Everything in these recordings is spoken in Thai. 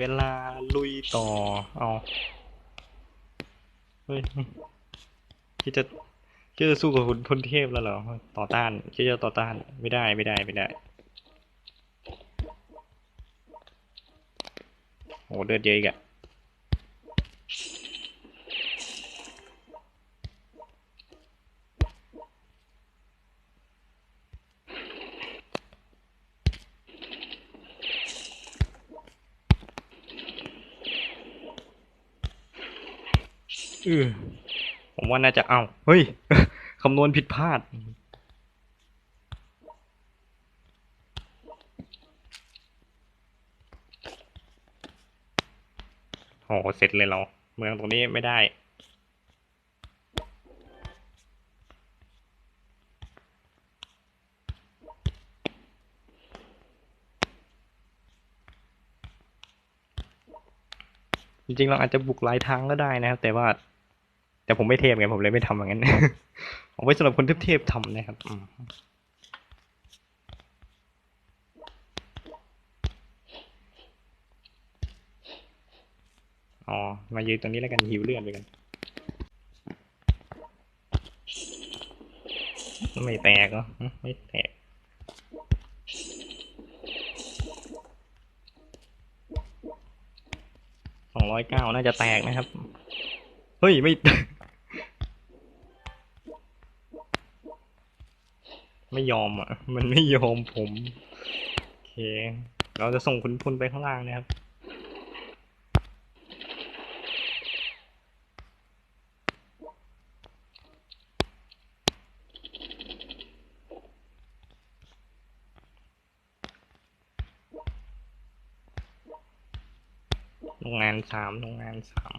เวลาลุยต่อ เอาเฮ้ยคิดจะคิดจะสู้กับคุณพลเทพแล้วเหรอ ต่อต้านคิดจะต่อต้าน ไม่ได้ ไม่ได้ ไม่ได้ โอ้เดือดเยอะอีกอะ ออผมว่าน่าจะเอาเฮ้ยคำนวณผิดพลาดโอ้โห เสร็จเลยเรา เมืองตรงนี้ไม่ได้ จริงๆ เราอาจจะบุกหลายทางก็ได้นะครับ แต่ว่า แต่ผมไม่เทพไงผมเลยไม่ทำอย่างนั้นเอาไว้สำหรับคนเทพๆทำนะครับอ๋อ มายืนตรงนี้แล้วกันหิวเลือดไปกันไม่แตกเหรอไม่แตกสองร้อยเก้าน่าจะแตกนะครับ เฮ้ย ไม่ ไม่ยอมอะ มันไม่ยอมผม โอเค เราจะส่งคุณพลไปข้างล่างนะครับ โรงงานสามโรงงานสาม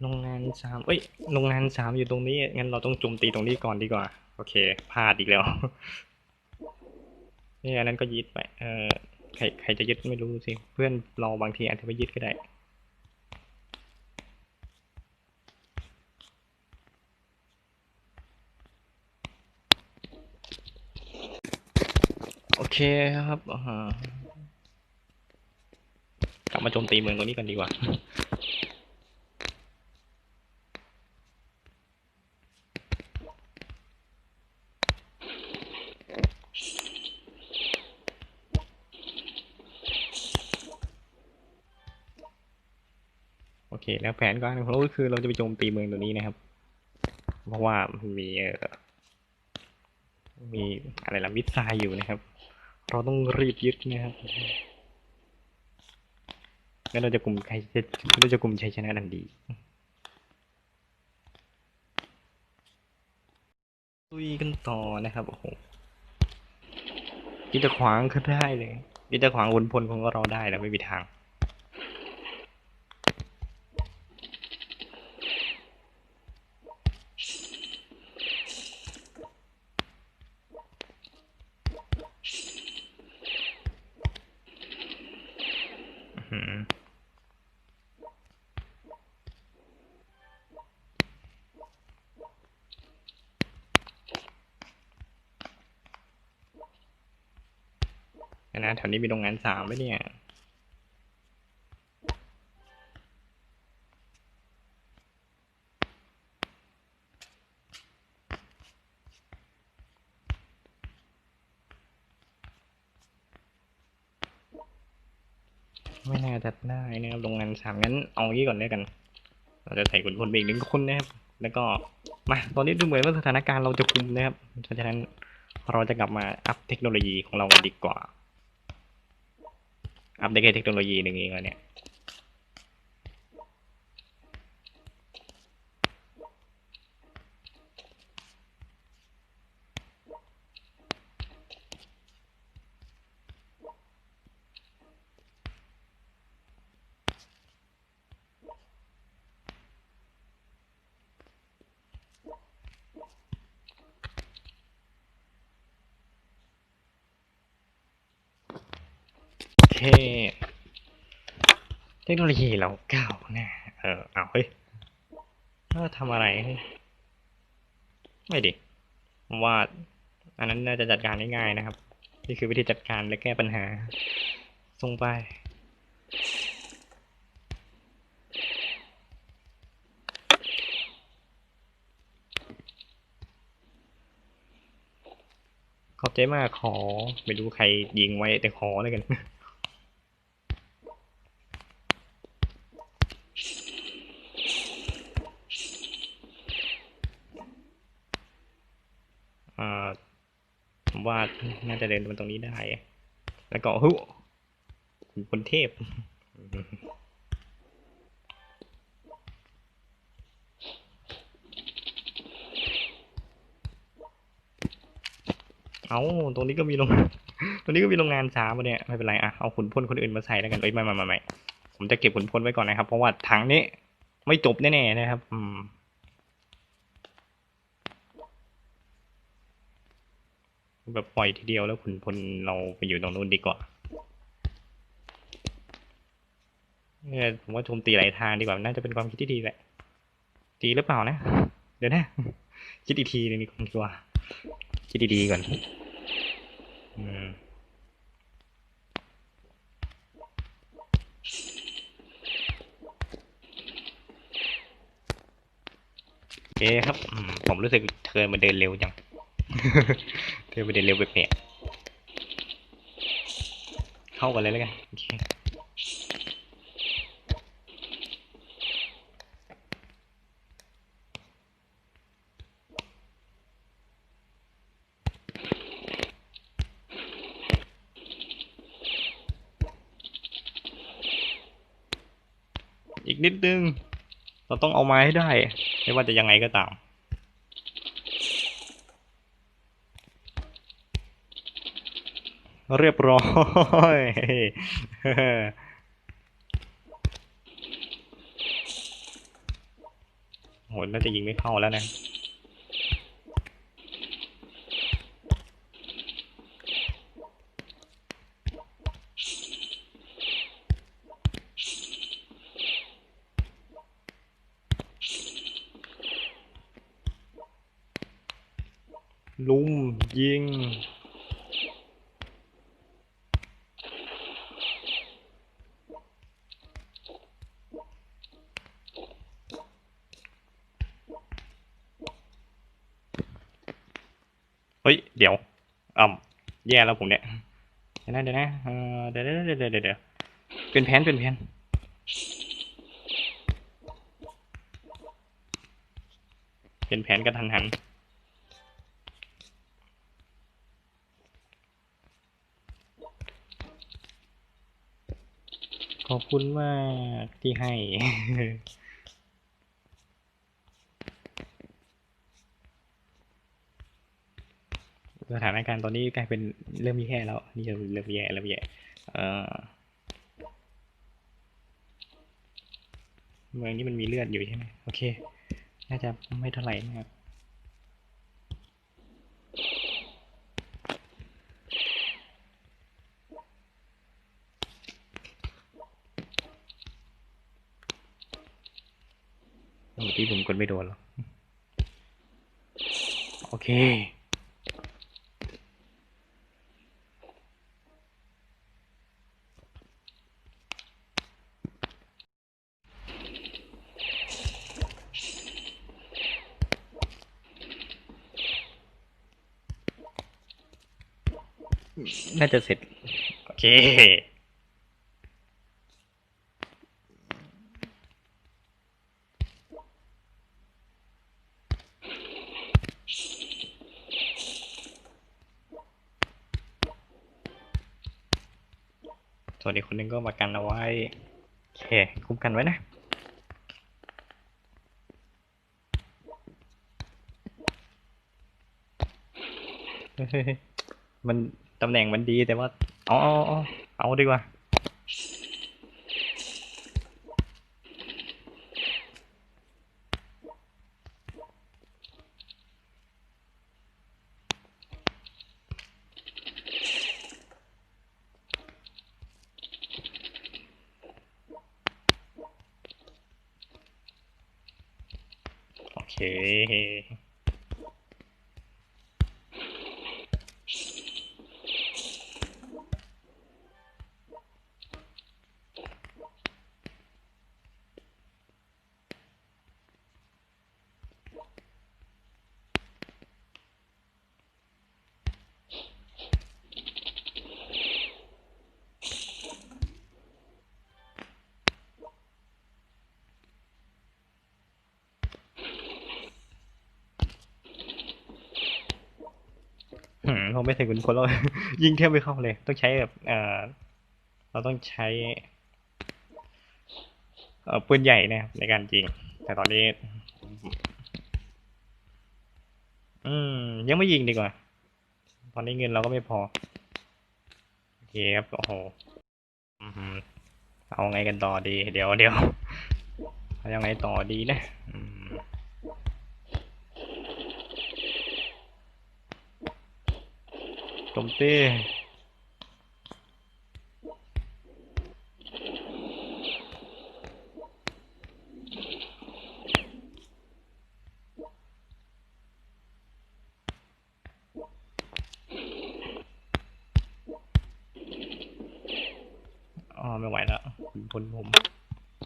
โรงงานสามเอ้ย โรงงานสามอยู่ตรงนี้ งั้นเราต้องโจมตีตรงนี้ก่อนดีกว่า อเคพลาดอีกแล้ว นี่อันนั้นก็ยึดไป เออใครใครจะยึดไม่รู้สิ เพื่อนเราบางทีอาจจะไม่ยึดก็ได้โอเคครับกลับมาโจมตีเมืองตรงนี้กันดีกว่า เค แล้วแผนการของเราก็คือเราจะไปโจมตีเมืองตัวนี้นะครับ เพราะว่ามีเออมีอะไรล่ะมิดไซล์อยู่นะครับ เราต้องรีบยึดนะครับแล้วเราจะกลุ่มใครจะเราจะกลุ่มชัยชนะดันดีลุยกันต่อนะครับโอ้โหคิดจะขวางก็ได้เลยคิดจะขวางวนพลของเราได้แล้วไม่มีทาง อืมเดี๋ยว นะแถวนี้มีโรงงานสามไหมเนี่ย ไม่น่าจะได้นะครับโรงงานสามงั้นเอางี้ก่อนแล้วกัน เราจะใส่คนคนไปอีกหนึ่งคนนะครับ แล้วก็มาตอนนี้ดูเหมือนว่าสถานการณ์เราจะคุมนะครับ เพราะฉะนั้นเราจะกลับมาอัพเทคโนโลยีของเรากันดีกว่า อัพได้แค่เทคโนโลยีหนึ่งเองแล้วเนี่ย เทเทคโนโลยีเราเก่าแน่เออเอาเฮ้ยเราทำอะไร ไม่ดิวาดอันนั้นน่าจะจัดการง่ายๆนะครับ นี่คือวิธีจัดการและแก้ปัญหา ส่งไป ขอบใจมากขอ ไม่รู้ใครยิงไว้แต่ขอแล้วกัน ว่าน่าจะเดินมาตรงนี้ได้ แล้วก็ฮึขุนเทพเอาตรงนี้ก็มีโรงตรงนี้ก็มีโรงงานช้าปะเนี่ย ไม่เป็นไรอะเอาขุนพลคนอื่นมาใส่แล้วกัน เอ้ย ไม่ไม่ไม่ผมจะเก็บขุนพลไว้ก่อนนะครับ เพราะว่าถังนี้ ไม่จบแน่ๆนะครับ อืม แบบปล่อยทีเดียวแล้วขุนพลเราไปอยู่ตรงนู้นดีกว่าเนี่ยผมว่าโจมตีหลายทางดีกว่าน่าจะเป็นความคิดที่ดีแหละดีหรือเปล่านะ เดี๋ยวนะคิดอีกทีนึงดีกว่าคิดดีๆก่อน อืมโอเคครับ ผมรู้สึกเธอมาเดินเร็วจัง เธอมาเดินเร็วไปแปลกๆเข้ากันเลยแล้วกันอีกนิดนึง เราต้องเอาไม้ให้ได้ ไม่ว่าจะยังไงก็ตาม เรียบร้อยโหน่าจะยิงไม่เข้าแล้วนะลุมยิง เฮ้ย เดี๋ยวอ่ำแย่แล้วผมเนี่ยเดี๋ยวนะเดี๋ยวนะเดี๋ยวเดี๋ยวเดี๋ยวเดี๋ยวเดี๋ยวเป็นแผนเป็นแผนเป็นแผนกระทันหันขอบคุณมากที่ให้ สถานการณ์ตอนนี้กลายเป็นเริ่มแย่แล้ว นี่เริ่มเริ่มแย่เริ่มแย่เมืองนี้มันมีเลือดอยู่ใช่ไหมโอเค น่าจะไม่เท่าไหร่นะครับเมื่ผมกดไม่โดนหรอกโอเค น่าจะเสร็จ โอเค ส่วนอีกคนนึงก็มากันเอาไว้ โอเค คุ้มกันไว้นะเฮ้ยมัน ตำแหน่งมันดีแต่ว่าเอาเอาเอาเอาดีกว่า โอเค โเพราไม่ใช่คุณคนเรายิงแทบไม่เข้าเลย ต้องใช้แบบเออเราต้องใช้ปืนใหญ่นะครับในการยิง แต่ตอนนี้ อืม ยังไม่ยิงดีกว่า ตอนนี้เงินเราก็ไม่พอ โอเคครับ โอ้โหเอาไงกันต่อดี เดี๋ยวเดี๋ยวเอายังไงต่อดีนะ อืม โจมตีอ๋อไม่ไหวแล้วคุณผม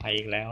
ไปอีกแล้ว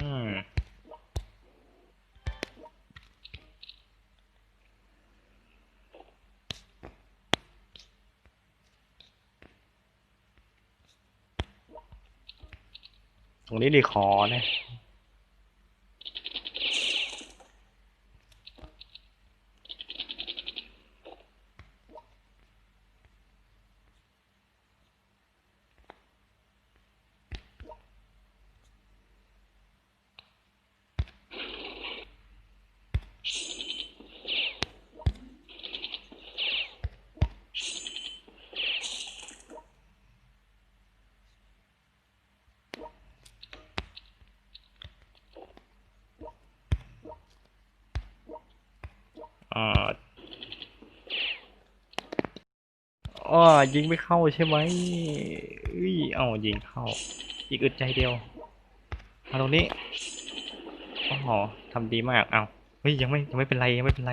อืม ตรงนี้ดีคอนะ อ่า อ๋อยิงไม่เข้าใช่ไหมอุ้ยเอายิงเข้า อีกอึดใจเดียวมาตรงนี้อ๋อทำดีมากเอาเฮ้ยยังไม่ยังไม่เป็นไรยังไม่เป็นไร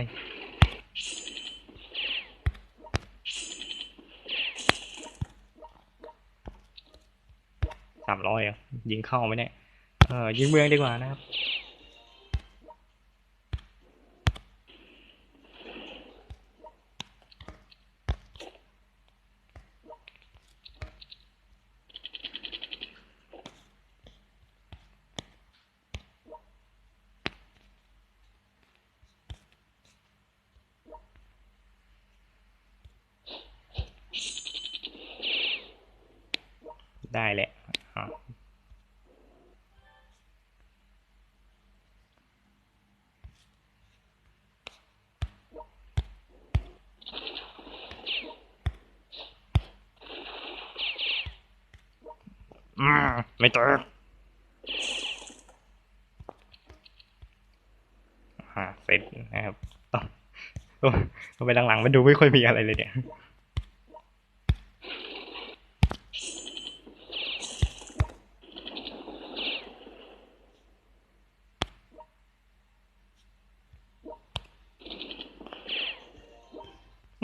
สามร้อยอะยิงเข้าไหมเนี่ยเออยิงเมืองดีกว่านะครับ ได้แหละอืมไม่เจอเสร็จนะครับต้องต้องต้องไปหลังๆมันดูไม่ค่อยมีอะไรเลยเนี่ย นะ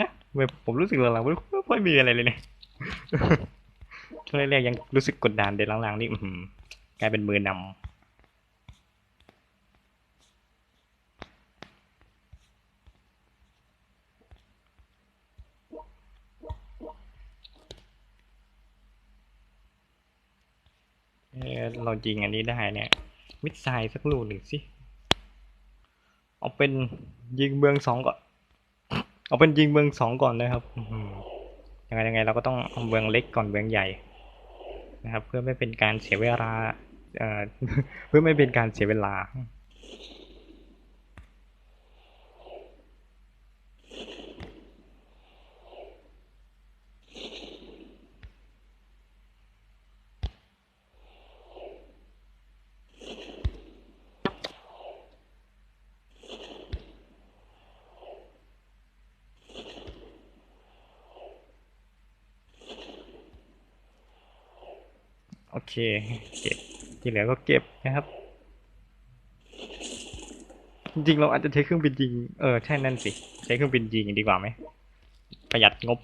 เว้ย ผมรู้สึกหลังๆไม่ไม่ค่อยมีอะไรเลยเนี่ยช่วงแรกๆยังรู้สึกกดดันเดี๋ยวหลังๆนี่อืกลายเป็นมือนำเออเรายิงอันนี้ได้เนี่ยมิดไซล์สักลูกหนึ่งสิ เอาเป็นยิงเมืองสองก่อน เอาเป็นยิงเมืองสองก่อนนะครับยังไงยังไงเราก็ต้องเอาเมืองเล็กก่อนเมืองใหญ่นะครับ เพื่อไม่เป็นการเสียเวลาเอ่อเพื่อไม่เป็นการเสียเวลา โอเคเก็บที่เหลือก็เก็บนะครับ จริงๆเราอาจจะใช้เครื่องบินยิง เออใช่นั่นสิ ใช้เครื่องบินยิงดีกว่าไหม ประหยัดงบ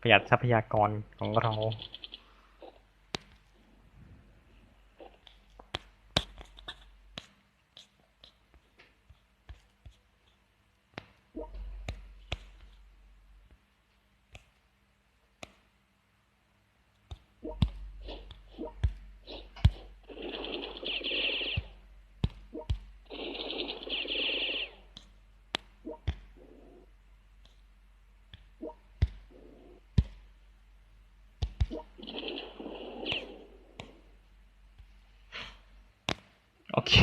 ประหยัดทรัพยากรของเรา